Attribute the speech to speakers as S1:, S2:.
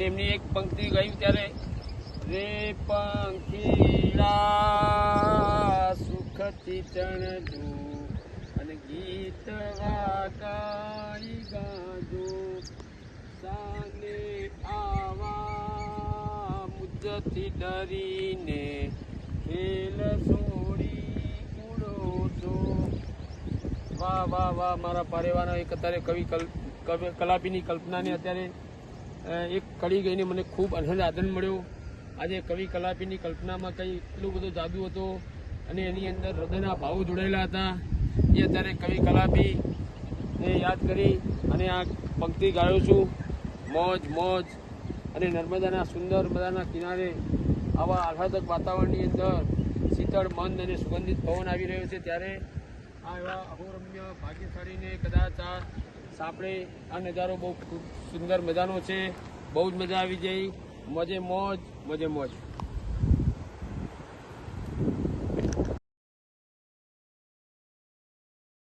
S1: એમની એક પંક્તિ ગાયું ત્યારે, રે પંખીડા સુખથી ચણજો અને ગીત વાગાઈ ગાજો. સાને આવા મુદ્દથી ડરીને ખેલ છોડી ઉડો છો. વાહ વાહ વાહ, મારા પરિવારના એક અત્યારે કવિ કલ કવિ- કલાપીની કલ્પનાને અત્યારે એક કડી ગઈને મને ખૂબ અનહદ આનંદ મળ્યો. આજે કવિ કલાપીની કલ્પનામાં કંઈ એટલું બધો જાદુ હતો અને એની અંદર હૃદયના ભાવો જોડાયેલા હતા, એ અત્યારે કવિ કલાપી ને યાદ કરી અને આ પંક્તિ ગાયો છું. મોજ મોજ અને નર્મદાના સુંદર મજાના કિનારે આવા આહલાદક વાતાવરણની અંદર શીતળ, મંદ અને સુગંધિત પવન આવી રહ્યો છે. ત્યારે આ એવા અહોરમ્ય, ભાગ્યશાળીને કદાચ આ સાંપડે આ નજારો બહુ સુંદર મજાનો છે. બહુ જ મજા આવી જઈ મોજે મોજ મોજે મોજ.